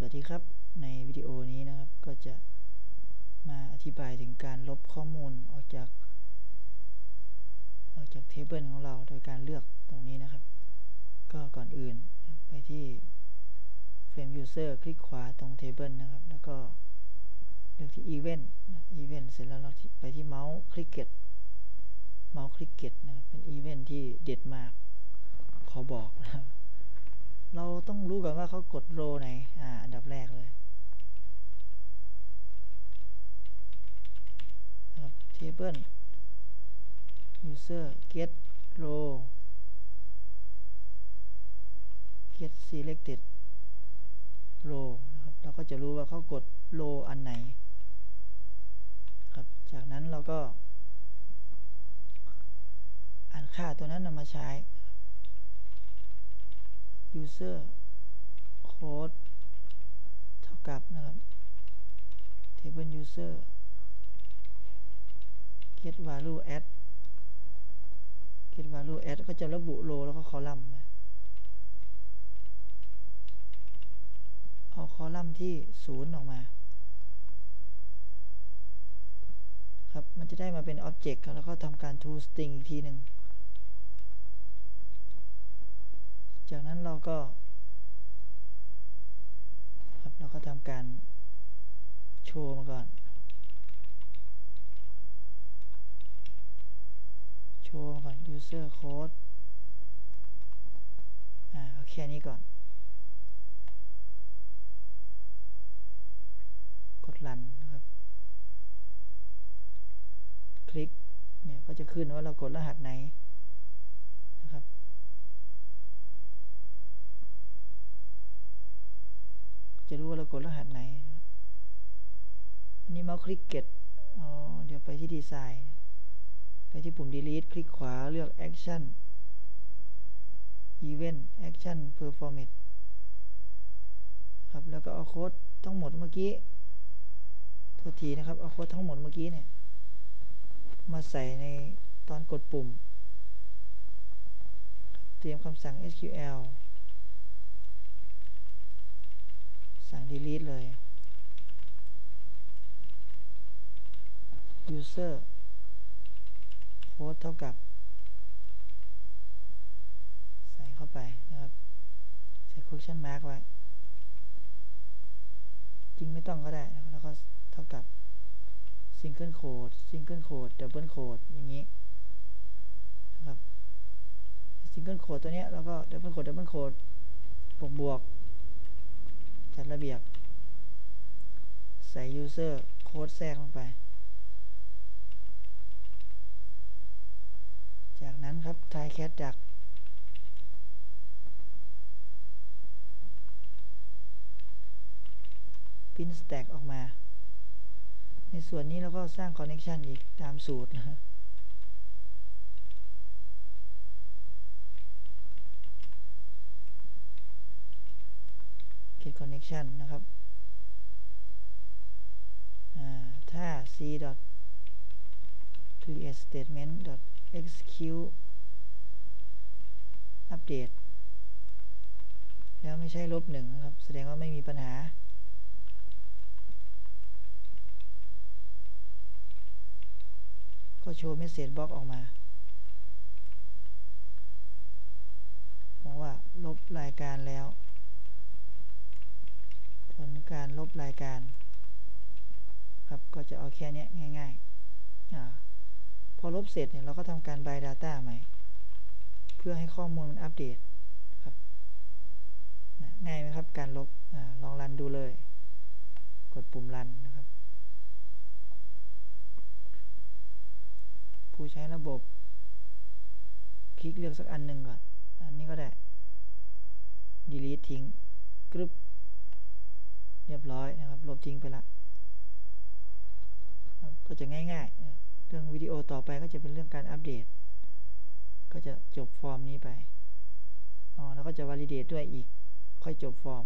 สวัสดีครับ ในวิดีโอนี้นะครับก็จะมาอธิบายถึงการลบข้อมูลออกจากออกจากเทเบิลของเราโดยการเลือกตรงนี้นะครับ ก็ก่อนอื่นไปที่ Frame User คลิกขวาตรง Table นะครับ แล้วก็เลือกที่ Event Event เสร็จแล้วเราไปที่เมาส์คลิกเก็ตเมาส์คลิกเก็ตนะครับเป็นอีเวนท์ที่เด็ดมากขอบอกนะ ต้องรู้ก่อนว่าเขากดโรไหน อ่า อันดับแรกเลยนะครับ table user get row get selected row นะครับ เราก็จะรู้ว่าเขากด row อันไหนครับ จากนั้นเราก็อ่านค่าตัวนั้นนำมาใช้ user code เท่ากับนะครับ table user get value add get value add ก็จะระบุ row แล้วก็ column นะเอาคอลัมน์ที่ 0 ออกมาครับ มันจะได้มาเป็น object แล้วก็ทำการ to string อีกทีหนึ่ง จากนั้นเราก็ครับเราก็ทำการโชว์มาก่อน โชว์มาก่อน user code อ่าเอาแค่นี้ก่อน กดรันนะครับ คลิก เนี่ยก็จะขึ้นว่าเรากดรหัสไหน นะครับ จะรู้ว่าเรากดรหัสไหน อันนี้เมาส์คลิกเก็ตอ๋อเดี๋ยวไปที่ดีไซน์ไปที่ปุ่ม delete คลิกขวาเลือก action event action performance ครับ แล้วก็เอาโค้ดทั้งหมดเมื่อกี้โทษทีนะครับ เอาโค้ดทั้งหมดเมื่อกี้เนี่ย มาใส่ในตอนกดปุ่ม เตรียมคำสั่ง SQL สั่ง delete เลย user code เท่ากับ ใส่เข้าไปนะครับ ใส่ question mark ไว้ จริงไม่ต้องก็ได้นะครับแล้วก็เท่ากับ single quote single quote double quote อย่างนี้นะครับ single quote ตัวเนี้ยแล้วก็ double quote double quote บวกบวกจัด ระเบียบ ใส่ user code แทรกลงไป จากนั้นครับ try cat duck พินสแต็กออกมา ในส่วนนี้เราก็สร้างคอนเน c t ชันอีกตามสูตรนะฮะ get connection นะครับ ถ้า c dot create statement dot execute update แล้วไม่ใช่ลบหนึ่งนะครับ แสดงว่าไม่มีปัญหา ก็โชว์ message box ออกมาบอกว่าลบรายการแล้ว ผลการลบรายการ ครับก็จะเอาแค่นี้ง่ายๆอพอลบเสร็จเนี่ยเราก็ทำการ by data ใหม่ เพื่อให้ข้อมูลมันอัปเดตครับง่ายไหมครับการลบอลองรันดูเลย กดปุ่มรันนะครับ ผู้ใช้ระบบ คลิกเลือกสักอันหนึ่งก่อน อันนี้ก็ได้ delete ทิ้งกรึบเรียบร้อยนะครับ ลบทิ้งไปละก็จะง่ายๆ เรื่องวิดีโอต่อไปก็จะเป็นเรื่องการอัปเดต ก็จะจบฟอร์มนี้ไป อ๋อ แล้วก็จะวอลิเดตด้วยอีก ค่อยจบฟอร์ม